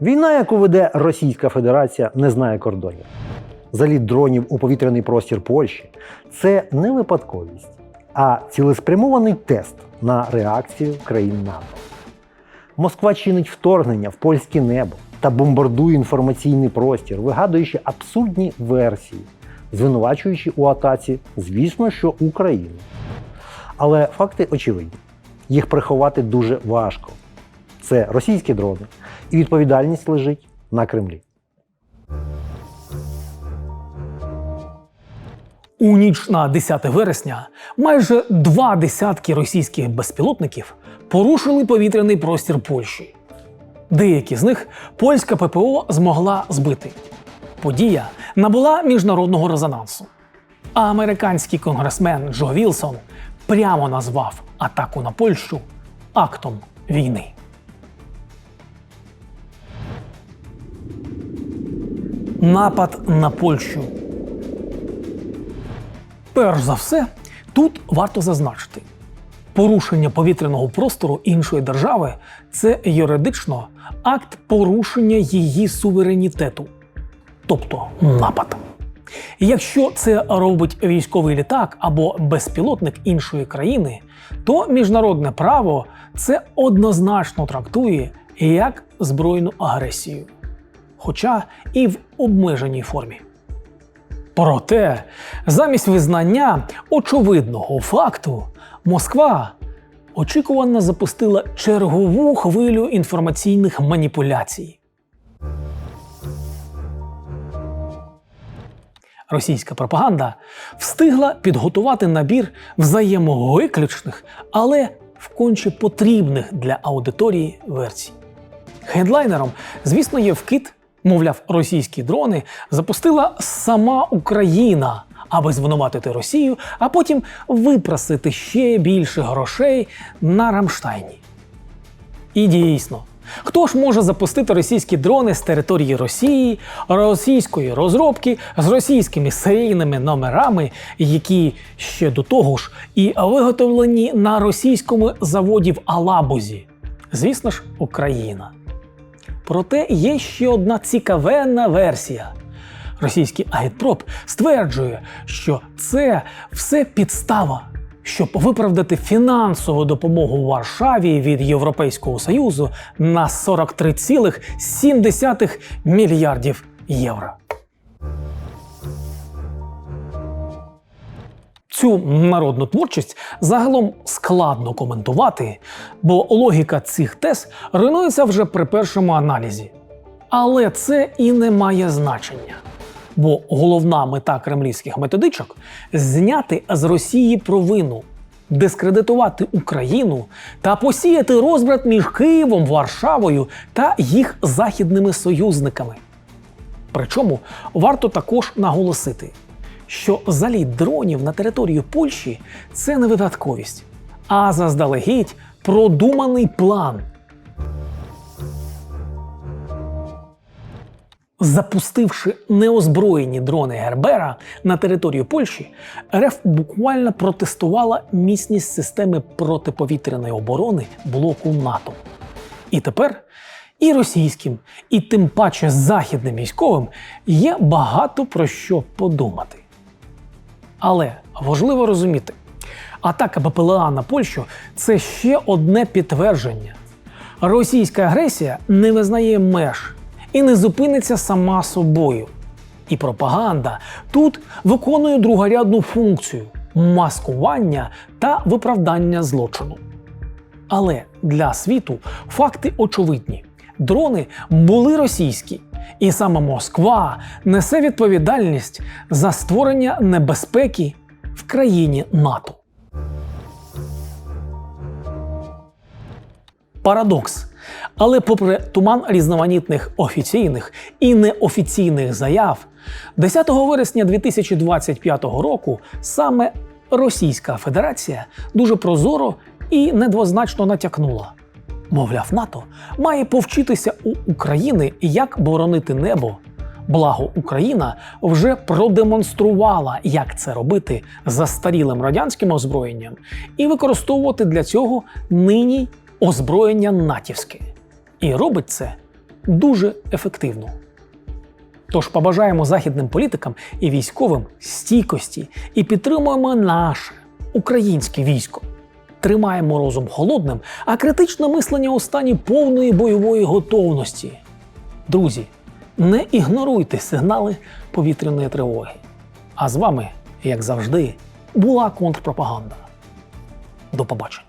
Війна, яку веде Російська Федерація, не знає кордонів. Заліт дронів у повітряний простір Польщі це не випадковість, а цілеспрямований тест на реакцію країн НАТО. Москва чинить вторгнення в польське небо та бомбардує інформаційний простір, вигадуючи абсурдні версії, звинувачуючи у атаці, звісно, що Україну. Але факти очевидні. Їх приховати дуже важко. Це російські дрони, і відповідальність лежить на Кремлі. У ніч на 10 вересня майже два десятки російських безпілотників порушили повітряний простір Польщі. Деякі з них польська ППО змогла збити. Подія набула міжнародного резонансу. А американський конгресмен Джо Вілсон прямо назвав атаку на Польщу актом війни. Напад на Польщу. Перш за все, тут варто зазначити, порушення повітряного простору іншої держави це юридично акт порушення її суверенітету, тобто напад. Якщо це робить військовий літак або безпілотник іншої країни, то міжнародне право це однозначно трактує як збройну агресію, хоча і в обмеженій формі. Проте, замість визнання очевидного факту, Москва очікувано запустила чергову хвилю інформаційних маніпуляцій. Російська пропаганда встигла підготувати набір взаємовиключних, але вконче потрібних для аудиторії версій. Хедлайнером, звісно, є вкид Мовляв, російські дрони запустила сама Україна, аби звинуватити Росію, а потім випросити ще більше грошей на Рамштайні. І дійсно, хто ж може запустити російські дрони з території Росії, російської розробки з російськими серійними номерами, які ще до того ж і виготовлені на російському заводі в Алабузі? Звісно ж, Україна. Проте є ще одна цікавенна версія. Російський агітпроп стверджує, що це все підстава, щоб виправдати фінансову допомогу Варшаві від Європейського Союзу на 43,7 мільярдів євро. Цю народну творчість загалом складно коментувати, бо логіка цих тез руйнується вже при першому аналізі. Але це і не має значення. Бо головна мета кремлівських методичок зняти з Росії провину, дискредитувати Україну та посіяти розбрат між Києвом, Варшавою та їх західними союзниками. Причому варто також наголосити що заліт дронів на територію Польщі це не випадковість, а заздалегідь продуманий план. Запустивши неозброєні дрони Гербера на територію Польщі, РФ буквально протестувала міцність системи протиповітряної оборони блоку НАТО. І тепер і російським, і тим паче західним військовим є багато про що подумати. Але важливо розуміти, атака БПЛА на Польщу це ще одне підтвердження. Російська агресія не визнає меж і не зупиниться сама собою. І пропаганда тут виконує другорядну функцію маскування та виправдання злочину. Але для світу факти очевидні: дрони були російські, і саме Москва несе відповідальність за створення небезпеки в країні НАТО. Парадокс. Але, попри туман різноманітних офіційних і неофіційних заяв, 10 вересня 2025 року саме Російська Федерація дуже прозоро і недвозначно натякнула. Мовляв, НАТО має повчитися у України, як боронити небо. Благо Україна вже продемонструвала, як це робити застарілим радянським озброєнням, і використовувати для цього нині озброєння натівське. І робить це дуже ефективно. Тож побажаємо західним політикам і військовим стійкості і підтримуємо наше українське військо. Тримаємо розум холодним, а критичне мислення у стані повної бойової готовності. Друзі, не ігноруйте сигнали повітряної тривоги. А з вами, як завжди, була контрпропаганда. До побачення.